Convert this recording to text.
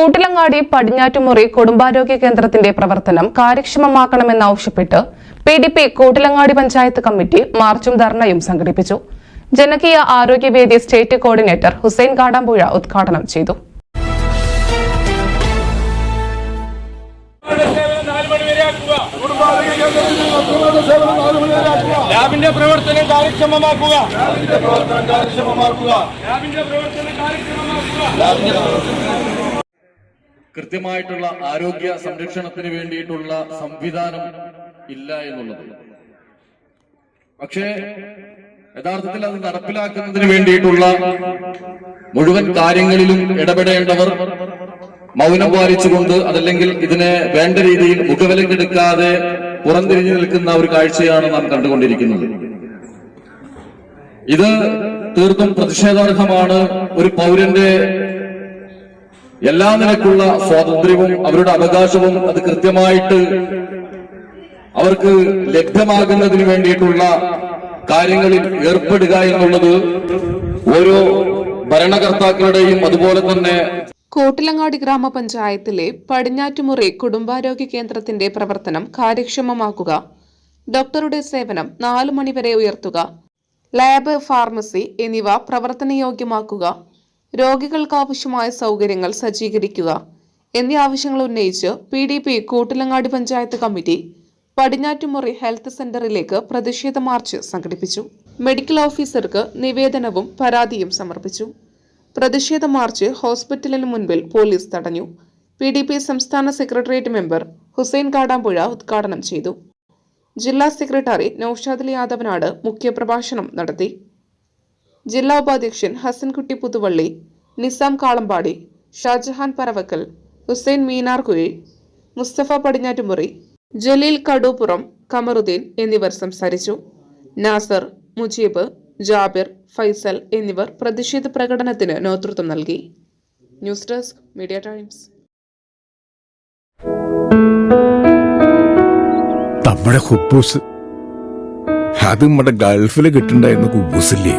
കൂട്ടിലങ്ങാടി പടിഞ്ഞാറ്റുമുറി കുടുംബാരോഗ്യ കേന്ദ്രത്തിന്റെ പ്രവർത്തനം കാര്യക്ഷമമാക്കണമെന്നാവശ്യപ്പെട്ട് P D P Koottilangadi panchayat committee മാർച്ചും ധർണയും സംഘടിപ്പിച്ചു. ജനകീയ ആരോഗ്യവേദി സ്റ്റേറ്റ് കോർഡിനേറ്റർ ഹുസൈൻ കാടാമ്പുഴ ഉദ്ഘാടനം ചെയ്തു. ലാബിന്റെ പ്രവർത്തനം കാര്യക്ഷമമാക്കുക. ലാബിന്റെ പ്രവർത്തനം കാര്യക്ഷമമാക്കുക. ലാബിന്റെ പ്രവർത്തനം കാര്യക്ഷമമാക്കുക. കൃത്യമായിട്ടുള്ള ആരോഗ്യ സംരക്ഷണത്തിന് വേണ്ടിയിട്ടുള്ള സംവിധാനം ഇല്ല എന്നുള്ളത്. പക്ഷേ യഥാർത്ഥത്തിൽ അത് നടപ്പിലാക്കുന്നതിന് വേണ്ടിയിട്ടുള്ള മുഴുവൻ കാര്യങ്ങളിലും ഇടപെടേണ്ടവർ മൗനം പാലിച്ചുകൊണ്ട് അതല്ലെങ്കിൽ ഇതിനെ വേണ്ട രീതിയിൽ മുഖവിലക്കെടുക്കാതെ പുറംതിരിഞ്ഞു നിൽക്കുന്ന ഒരു കാഴ്ചയാണ് നാം കണ്ടുകൊണ്ടിരിക്കുന്നത്. ഇത് തീർത്തും പ്രതിഷേധാർഹമാണ്. ഒരു പൗരന്റെ എല്ലാ നിലക്കുള്ള സ്വാതന്ത്ര്യവും അവരുടെ അവകാശവും അത് കൃത്യമായിട്ട് അവർക്ക് ലഭ്യമാകുന്നതിന് വേണ്ടിയിട്ടുള്ള കാര്യങ്ങളിൽ ഏർപ്പെടുക എന്നുള്ളത് ഓരോ ഭരണകർത്താക്കളുടെയും അതുപോലെ തന്നെ കോട്ടിലങ്ങാടി ഗ്രാമപഞ്ചായത്തിലെ പടിഞ്ഞാറ്റുമുറി കുടുംബാരോഗ്യ കേന്ദ്രത്തിന്റെ പ്രവർത്തനം കാര്യക്ഷമമാക്കുക ഡോക്ടറുടെ സേവനം നാലു മണിവരെ ഉയർത്തുക ലാബ് ഫാർമസി എന്നിവ പ്രവർത്തനയോഗ്യമാക്കുക രോഗികൾക്കാവശ്യമായ സൗകര്യങ്ങൾ സജ്ജീകരിക്കുക എന്നീ ആവശ്യങ്ങൾ ഉന്നയിച്ച് P D P Koottilangadi panchayat committee Padinjattumuri health സെന്ററിലേക്ക് പ്രതിഷേധ മാർച്ച് സംഘടിപ്പിച്ചു. മെഡിക്കൽ ഓഫീസർക്ക് നിവേദനവും പരാതിയും സമർപ്പിച്ചു. പ്രതിഷേധ മാർച്ച് ഹോസ്പിറ്റലിന് മുൻപിൽ പോലീസ് തടഞ്ഞു. പി ഡി പി സംസ്ഥാന സെക്രട്ടേറിയറ്റ് മെമ്പർ ഹുസൈൻ കാടാമ്പുഴ ഉദ്ഘാടനം ചെയ്തു. ജില്ലാ സെക്രട്ടറി നൌഷാദ് യാദവനാട് മുഖ്യപ്രഭാഷണം നടത്തി. ജില്ലാ ഉപാധ്യക്ഷൻ ഹസൻകുട്ടി പുതുവള്ളി നിസാം കാളമ്പാടി ഷാജഹാൻ പറവക്കൽ ഹുസൈൻ മീനാർകുഴി മുസ്തഫ പടിഞ്ഞാറ്റുമുറി ജലീൽ കടൂപ്പുറം കമറുദ്ദീൻ എന്നിവർ സംസാരിച്ചു. നാസർ മുജീബ് ജാബിർ ഫൈസൽ എന്നിവർ പ്രതിഷേധ പ്രകടനത്തിന് നേതൃത്വം നൽകി. News desk media times. നമ്മുടെ ഹുബൂസ്. അത് നമ്മുടെ ഗൾഫിൽ കിട്ടുണ്ടായിരുന്ന കുബൂസില്ലേ?